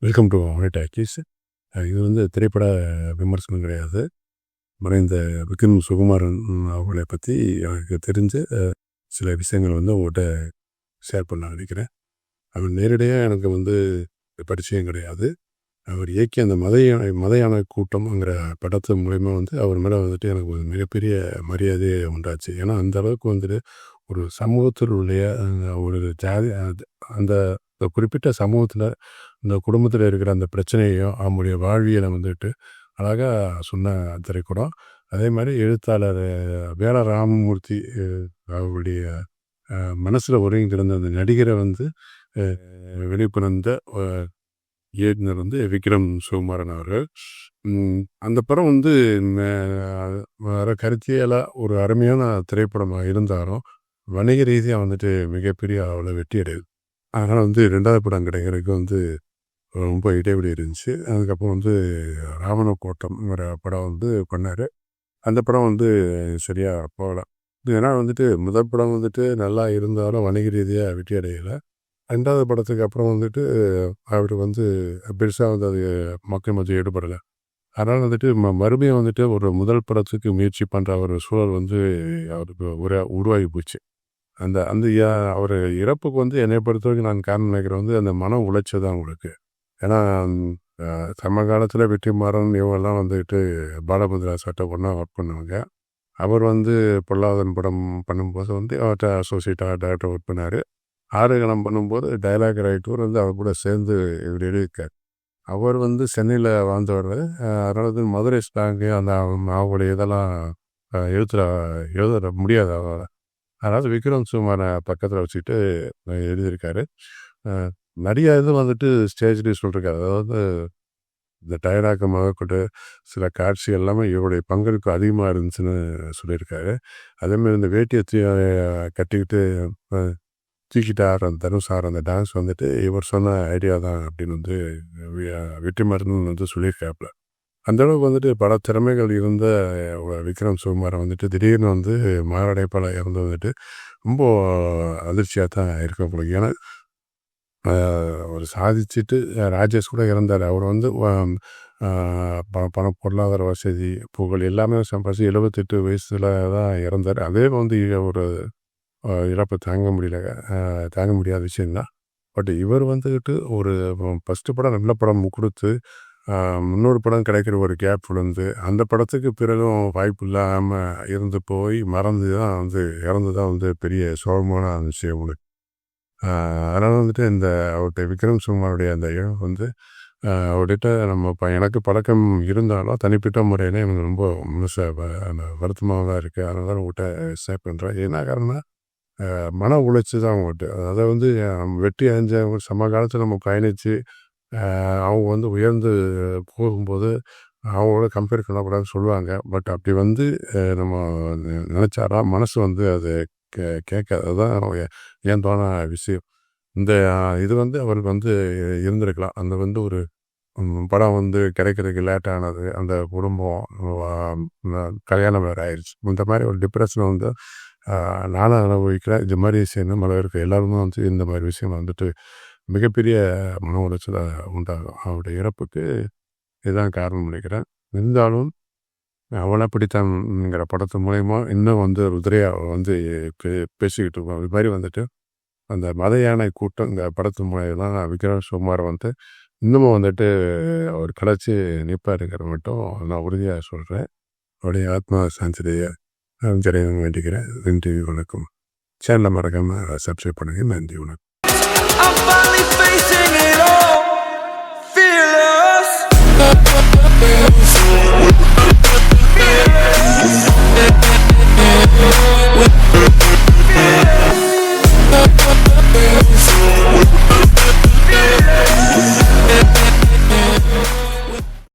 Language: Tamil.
வெல்கம் டு ஹோனி டாக்கீஸ் இது வந்து திரைப்பட விமர்சனம் கிடையாது. மறைந்த விக்ரம் சுகுமாரன் அவர்களை பற்றி எனக்கு தெரிஞ்ச சில விஷயங்கள் வந்து உங்கள்கிட்ட ஷேர் பண்ண நினைக்கிறேன். அவர் நேரடியாக எனக்கு வந்து பரிச்சயம் கிடையாது. அவர் இயக்கிய அந்த மதையான மதையான கூட்டம்ங்கிற படத்து மூலயமா வந்து அவர் மேலே வந்துட்டு எனக்கு ஒரு மிகப்பெரிய மரியாதையை உண்டாச்சு. ஏன்னா அந்த அளவுக்கு வந்துட்டு ஒரு சமூகத்தில் உள்ள ஒரு ஜாதி அந்த- இந்த குறிப்பிட்ட சமூகத்தில் இந்த குடும்பத்தில் இருக்கிற அந்த பிரச்சனையையும் அவங்களுடைய வாழ்வியலை வந்துட்டு அழகாக சொன்ன திரைப்படம். அதே மாதிரி எழுத்தாளர் வேல ராமமூர்த்தி அவருடைய மனசில் ஒருங்கிருந்த அந்த நடிகரை வந்து வெளிப்புணர்ந்த இயக்குனர் வந்து விக்ரம் சுகுமாரன் அவர்கள். அந்த படம் வந்து வர கருத்தியலாக ஒரு அருமையான திரைப்படமாக இருந்தாலும் வணிக ரீதியாக வந்துட்டு மிகப்பெரிய அளவில் வெற்றி அடையுது அதனால் வந்து ரெண்டாவது படம் கிடைக்கிறதுக்கு வந்து ரொம்ப இடைவெளி இருந்துச்சு. அதுக்கப்புறம் வந்து ராவண கோட்டம்ங்கிற படம் வந்து பண்ணார். அந்த படம் வந்து சரியாக போகல. ஏன்னா வந்துட்டு முதல் படம் வந்துட்டு நல்லா இருந்தாலும் வணிக ரீதியாக வெற்றி அடையலை. ரெண்டாவது படத்துக்கு அப்புறம் வந்துட்டு அவர் வந்து பெருசாக வந்து அது மக்கள் மத்திய ஈடுபடலை. அதனால் வந்துட்டு ம மறுபடியும் வந்துட்டு ஒரு முதல் படத்துக்கு முயற்சி பண்ணுற ஒரு சூழல் வந்து அவருக்கு உர உருவாகி போச்சு. அந்த அந்த அவர் இறப்புக்கு வந்து என்னை பொறுத்த வரைக்கும் நான் காரணம் நினைக்கிறேன் வந்து அந்த மன உளைச்சல் தான் உங்களுக்கு ஏன்னா அஹ், சமகாலத்தில் வெற்றிமாறன் இவங்கெல்லாம் வந்துட்டு பாலபத்ரா சட்டை ஒன்றா ஒர்க் பண்ணுவாங்க. அவர் வந்து பொல்லாதன் படம் பண்ணும்போது வந்து அவர்கிட்ட அசோசியேட்டாக டேரக்டர் ஒர்க் பண்ணார். ஆறுகணம் பண்ணும்போது டைலாக் ரைட்டர் வந்து அவர் கூட சேர்ந்து இவர் எழுதியிருக்கார். அவர் வந்து சென்னையில் வாழ்ந்தவர் அதனால வந்து மதுரை ஸ்லாங்கு அந்த அவங்களுடைய இதெல்லாம் அஹ், எழுத்துற எழுத முடியாது அவரால். அதனால் விக்ரம் சுமாரை பக்கத்தில் வச்சுக்கிட்டு எழுதியிருக்காரு. நிறைய இது வந்துட்டு ஸ்டேஜ்லேயும் சொல்லியிருக்காரு அதாவது இந்த டயராக்க முதற்கொண்டு சில காட்சி எல்லாமே இவருடைய பங்களிப்பு அதிகமாக இருந்துச்சுன்னு சொல்லியிருக்காரு. அதேமாதிரி இந்த வேட்டியை தூ கட்டிக்கிட்டு தூக்கிட்டு ஆடுற அந்த தனுஷ் ஆடுற அந்த டான்ஸ் வந்துட்டு இவர் சொன்ன ஐடியா தான் அப்படின்னு வந்து வெற்றி வெற்றிமாறன் வந்து சொல்லியிருக்காப்புல. அந்தளவுக்கு வந்துட்டு பல திறமைகள் இருந்த விக்ரம் சுகுமாரை வந்துட்டு திடீர்னு வந்து மாரடைப்பால் இறந்து வந்துட்டு ரொம்ப அதிர்ச்சியாக தான் இருக்க போல ஏன்னா அவர் சாதிச்சுட்டு ராஜேஷ் கூட இறந்தார். அவர் வந்து ஆம், பண பண பொருளாதார வசதி புகழ் எல்லாமே சம்பாதிச்சு எழுபத்தெட்டு வயசில் தான் இறந்தார். அதே வந்து ஒரு இழப்பை தாங்க முடியல தாங்க முடியாத விஷயம்தான் பட் இவர் வந்துக்கிட்டு ஒரு ஃபஸ்ட்டு படம் நல்ல படம் கொடுத்து இன்னொரு படம் கிடைக்கிற ஒரு கேப் விழுந்து அந்த படத்துக்கு பிறகும் வாய்ப்பு இல்லாமல் இருந்து போய் மறந்து தான் வந்து இறந்து தான் வந்து பெரிய சோகமான விஷயம் உங்களுக்கு. அதனால் வந்துட்டு இந்த அவர்கிட்ட விக்ரம் சுகுமாருடைய அந்த இழப்பு வந்து அவர்கிட்ட நம்ம இப்போ எனக்கு பழக்கம் இருந்தாலும் தனிப்பட்ட முறையில் எனக்கு ரொம்ப முழுசாக வருத்தமாக தான் இருக்குது அதனால தான் உங்கள்கிட்ட சேவ் பண்ணுறேன் என்ன காரணம்னா மன உழைச்சி தான் அவங்ககிட்ட அதை வந்து வெற்றி அடைஞ்ச சம சமகாலத்தில் நம்ம பயணித்து அவங்க வந்து உயர்ந்து போகும்போது அவங்களோட கம்பேர் பண்ணக்கூடாதுன்னு சொல்லுவாங்க. பட் அப்படி வந்து நம்ம நினச்சாரா மனசு வந்து அது கே கேட்காது அதுதான் ஏ- விஷயம். இந்த இது வந்து அவருக்கு வந்து இருந்திருக்கலாம். அந்த வந்து ஒரு படம் வந்து கிடைக்கிறதுக்கு லேட் ஆனது அந்த குடும்பம் கல்யாணம் வேறு ஆயிடுச்சு இந்த மாதிரி ஒரு டிப்ரெஷனை வந்து நானும் அனுபவிக்கிறேன். இது மாதிரி விஷயம் நம்ம இருக்க எல்லாருமே வந்து இந்த மாதிரி விஷயம் வந்துட்டு மிகப்பெரிய மன உளைச்சலை உண்டாகும் அவருடைய இறப்புக்கு இதுதான் காரணம் நினைக்கிறேன். இருந்தாலும் அவளை பிடித்தான்ங்கிற படத்து மூலயமா இன்னும் வந்து ருத்ரையா வந்து பே- பேசிக்கிட்டு இருக்கோம் இது மாதிரி வந்துட்டு அந்த மத யானை கூட்டம் இந்த படத்து மூலயமா விக்ரம் சுமார் வந்து இன்னமும் வந்துட்டு அவர் கலைச்சி நிற்பாருங்கிற மட்டும் நான் உறுதியாக சொல்கிறேன் அவருடைய ஆத்மா சாந்திடைய ஜெயம் வேண்டிக்கிறேன். நன்றி வணக்கம். சேனலை மறக்காமல் சப்ஸ்கிரைப் பண்ணுங்க. நன்றி வணக்கம். I'm finally facing it all.